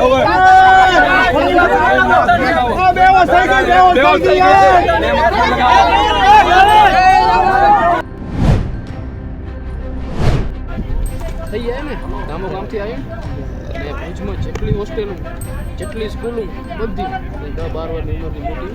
Over. થઈ જાય ને? ગામો ગામથી અને ભુજમાં જેટલી હોસ્ટેલો, જેટલી સ્કૂલો, બધી. દસ બાર વારની ઉંમરની મોટી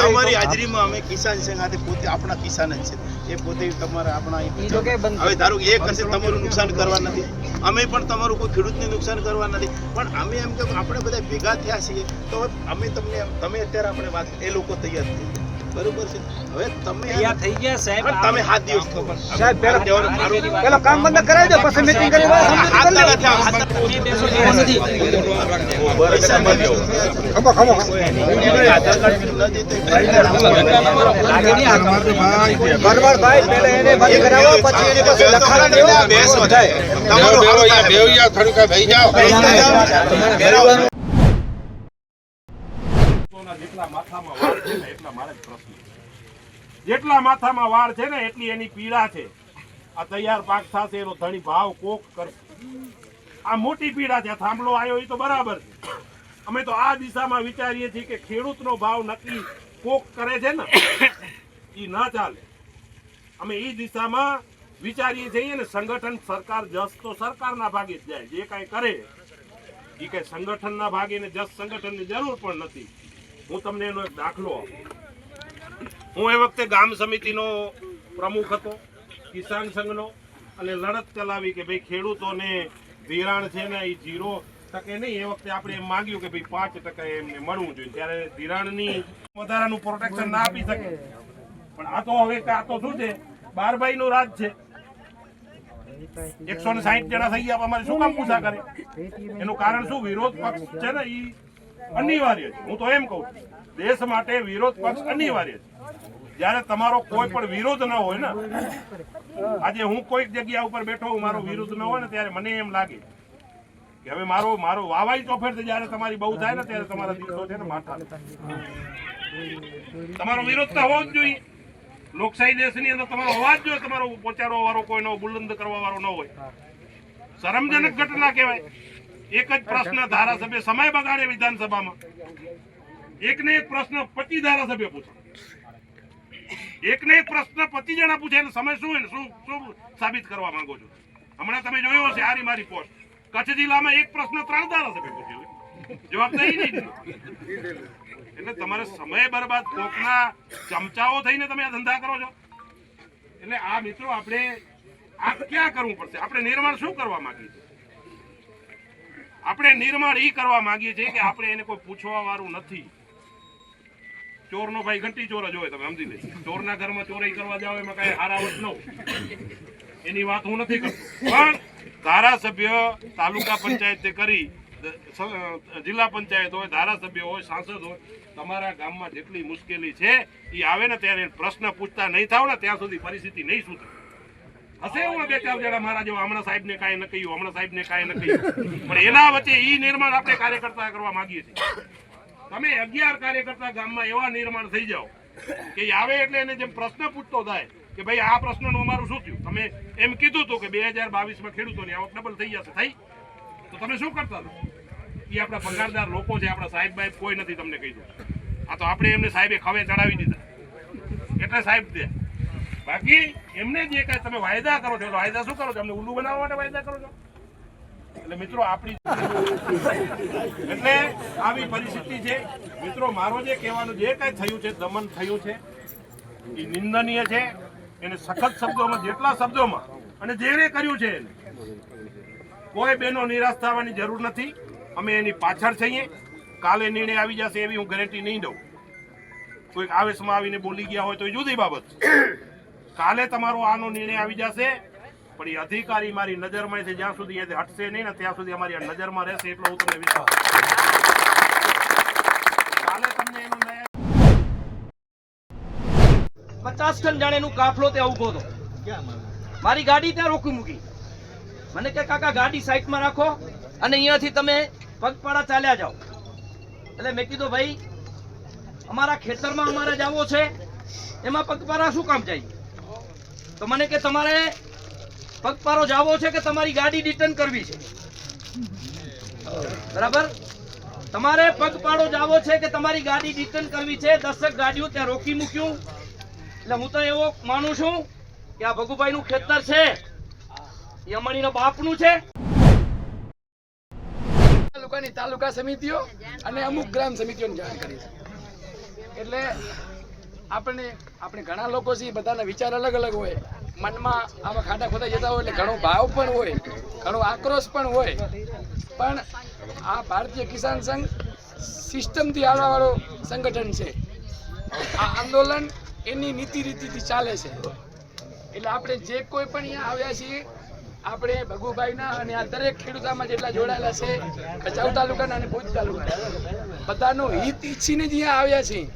અમારી હાજરીમાં અમે કિસાન સંઘ હાથે પોતે આપણા કિસાન જ છે. એ પોતે તમારા આપણા હવે ધારો એ કરશે તમારું નુકસાન કરવા નથી. અમે પણ તમારું કોઈ ખેડૂતને નુકસાન કરવા નથી. પણ અમે એમ કે આપણે બધા ભેગા થયા છીએ તો અમે તમને તમે અત્યારે આપણે વાત એ લોકો તૈયાર થઈ બરોબર છે. હવે તમે થઈ ગયા સાહેબ તમે હાથ દિવસ સાહેબ, પહેલા- દેવાનું કામ બંધ કરાવી દો પછી મીટિંગ કરી હાથ ના નથી આ હાથ પૈસા નથી ખમો ખમો આધાર કાર્ડ ન દીધું બરોબર ભાઈ પહેલા એને બંધ કરાવો પછી એની પાસે લખાણ દેવો બેસ વધાય તમારું હારું થાય. જેટલા માથામાં વાળ છે ને એટલા મારે પ્રશ્ન જેટલા માથામાં વાળ છે ને, એટલી એની પીડા છે. આ તૈયાર પાક થશે, એનો ધણી ભાવ કોક કરશે. આ મોટી પીડા છે થાંભલો આવ્યો એ તો બરાબર છે. અમે તો આ દિશામાં વિચારીએ છીએ કે ખેડૂતનો ભાવ નક્કી કોક કરે છે ને એ ન ચાલે. અમે એ દિશામાં વિચારીએ છીએ ને, સંગઠન સરકાર જસ તો સરકારના ભાગે જ જાય. જે કાંઈ કરે એ કાંઈ સંગઠનના ભાગે ને જસ સંગઠનની જરૂર પણ નથી. હું તમને એનો એક દાખલો હું એ વખતે ગામ સમિતિનો પ્રમુખ હતો, કિસાન સંઘનો, અને લડત ચલાવી કે ભાઈ ખેડૂતોને ધિરાણ છે ને એ જીરો ટકે નહીં, એ વખતે આપણે એમ માંગ્યું કે ભાઈ પાંચ ટકા એમને મળવું જોઈએ. ત્યારે ધિરાણની વધારાનું પ્રોટેક્શન ના આપી શકે. પણ આ તો હવે આ તો શું છે? બારભાઈ નું રાજ છે. એકસો ને સાહીઠ જણા થઈ ગયા અમારે શું કામ પૂછા કરે? એનું કારણ શું? વિરોધ પક્ષ છે ને ઈ અનિવાર્ય છે. હું તો એમ કહું દેશ માટે વિરોધ પક્ષ અનિવાર્ય છે. જયારે તમારો કોઈ પણ વિરોધ ન હોય ને, આજે હું કોઈક જગ્યા ઉપર બેઠો મારો વિરોધ ન હોય ને, ત્યારે મને એમ લાગે કે હવે મારો મારો વાવાઈ ચોફેર જ્યારે તમારી બહુ થાય ને, ત્યારે તમારા દિવસો છે ને, માથા તમારો વિરોધ તો હોવો જ જોઈએ. લોકશાહી દેશની અંદર તમારો અવાજ જોઈએ, તમારો પહોંચાડવા વાળો કોઈ નો બુલંદ કરવા વાળો ન હોય. શરમજનક ઘટના કહેવાય. એક જ પ્રશ્ન ધારાસભ્ય સમય બગાડે વિધાનસભામાં. એક ને એક પ્રશ્ન પચીસ ધારાસભ્ય પૂછે. એક ને એક પ્રશ્ન પચીસ જણા પૂછે એનો સમય શું શું શું સાબિત કરવા માંગો છો? હમણાં તમે જોયો હશે હારી મારી પોસ્ટ. કચ્છ જિલ્લામાં એક પ્રશ્ન ત્રણ ધારાસભ્ય પૂછ્યો. જવાબ નહીં નહીં એટલે તમારે સમય બરબાદ કોકના ચમચાઓ થઈને તમે આ ધંધા કરો છો. એટલે આ મિત્રો આપણે આ ક્યાં કરવું પડશે? આપણે નિર્માણ શું કરવા માંગીએ છીએ? આપણે નિર્માણ એ કરવા માંગીએ છીએ કે આપણે એને કોઈ પૂછવા વાળું નથી. ચોરનો ભાઈ ઘંટી ચોર જ હોય, તમે સમજી લે. ચોરના ઘરમાં ચોરી કરવા જાવ, એમાં કઈ હારાવટ ન એની વાત હું નથી કરતો. પણ ધારાસભ્ય તાલુકા પંચાયતે કરી જિલ્લા પંચાયત હોય, ધારાસભ્ય હોય, સાંસદ હોય, તમારા ગામમાં જેટલી મુશ્કેલી છે એ આવે ને ત્યારે પ્રશ્ન પૂછતા નહીં થાવ ને, ત્યાં સુધી પરિસ્થિતિ નહીં સુધરે. હશે હું બે જણા મારા હમણાં સાહેબ ને ન કહ્યું, હમણાં સાહેબ ને કાંઈ ન પણ એના વચ્ચે ઈ નિર્માણ આપણે કાર્યકર્તા કરવા માંગીએ છીએ. તમે અગિયાર કાર્યકર્તા ગામમાં એવા નિર્માણ થઈ જાઓ કે આવે એટલે એને જેમ પ્રશ્ન પૂછતો થાય કે ભાઈ આ પ્રશ્નનું અમારું શું થયું? તમે એમ કીધું હતું કે બે હજાર બાવીસમાં ખેડૂતોની આવક ડબલ થઈ જશે. થઈ? તો તમે શું કરતા હતા? એ આપણા પગારદાર લોકો છે, આપણા સાહેબ બાહેબ કોઈ નથી તમને દઉં આ તો આપણે એમને સાહેબે ખવે ચડાવી દીધા. એટલે સાહેબ દે બાકી એમને જે કાંઈ તમે વાયદા કરો છો વાયદા શું કરો છો? અમને ઉલ્લુ બનાવવા માટે વાયદા કરો છો? એટલે મિત્રો, આપણી એટલે આવી પરિસ્થિતિ છે. મિત્રો, મારો જે કહેવાનું, જે કાંઈ થયું છે, દમન થયું છે, એ નિંદનીય છે. એને સખત શબ્દોમાં, જેટલા શબ્દોમાં, અને જેણે કર્યું છે કોઈ બેનો નિરાશ થવાની જરૂર નથી. અમે એની પાછળ છીએ. કાલે નિર્ણય આવી જશે એવી હું ગેરંટી નહીં દઉં. કોઈક આવેશમાં આવીને બોલી ગયા હોય તો એ જુદી બાબત. છે. કાલે તમારો આનો નિર્ણય આવી જશે. પણ એ અધિકારી મારી નજરમાં છે જ્યાં સુધી અહીંયાથી હટશે નહીં ને ત્યાં સુધી અમારી નજરમાં રહેશે એટલો હું તમને વિશ્વાસ કાલે તમને એનો પચાસ ટન જાણેનું કાફલો ત્યાં ઊભો હતો. મારી ગાડી ત્યાં રોકી મૂકી. મને કે કાકા ગાડી સાઈડમાં રાખો અને અહીંયાથી તમે પગપાળા ચાલ્યા જાઓ. એટલે મેં કીધું ભાઈ અમારા ખેતરમાં અમારે જવો છે. એમાં પગપાળા શું કામ જાય? તો મને કે તમારે પગપાળો જાવો છે કે તમારી ગાડી રિટર્ન કરવી છે? બરાબર? તમારે પગપાળો જાવો છે કે તમારી ગાડી રિટર્ન કરવી છે? દસક ગાડીઓ ત્યાં રોકી મૂક્યું. એટલે હું તો એવો માનું છું કે આ ભગુભાઈ નું ખેતર છે. એ અમારીના બાપનું છે. તાલુકાની તાલુકા સમિતિઓ અને અમુક ગ્રામ સમિતિઓની જાણ કરી છે. એટલે આપણે આપણે ઘણા લોકો છે બધાના વિચાર અલગ અલગ હોય. મનમાં આવા ખાડા ખોદા જતા હોય એટલે ઘણો ભાવ પણ હોય, ઘણો આક્રોશ પણ હોય. પણ આ ભારતીય કિસાન સંઘ સિસ્ટમથી આવવાવાળો સંગઠન છે. આ આંદોલન એની નીતિ રીતિથી ચાલે છે. એટલે આપણે જે કોઈ પણ અહીંયા આવ્યા છીએ, આપણે ભગુભાઈના અને આ દરેક ખેડૂતામાં જેટલા જોડાયેલા છે, ભચાઉ તાલુકાના અને ભુજ તાલુકાના, બધાનો હિત ઈચ્છીને જ અહીંયા આવ્યા છીએ.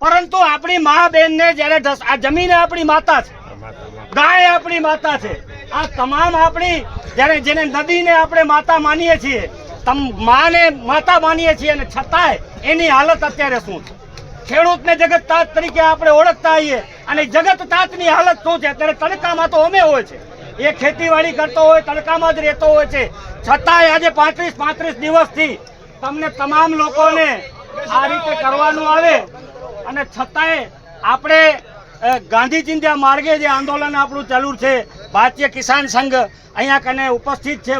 પરંતુ આપણી મા બેન ને જયારે આ જમીન આપણી માતા છે. ગાય આપણી માતા છે. આ તમામ આપણી જયારે જેને નદીને આપણે માતા માનીએ છીએ માને માતા માનીએ છીએ અને છતાંય એની હાલત અત્યારે શું છે? ખેડૂતને જગત તાત તરીકે આપણે ઓળખતા આવીએ અને જગત તાતની હાલત શું છે? અત્યારે તડકામાં તો અમે હોય છે. એ ખેતીવાડી કરતો હોય, તડકામાં જ રહેતો હોય છે. છતાંય આજે પાંત્રીસ પાંત્રીસ દિવસથી તમને તમામ લોકોને આ રીતે કરવાનું આવે અને છતાંય આપણે ગાંધીજી ગાંધીજીના માર્ગે જે આંદોલન આપણું ચાલુ છે, ભારતીય કિસાન સંઘ અહીંયા કને ઉપસ્થિત છે.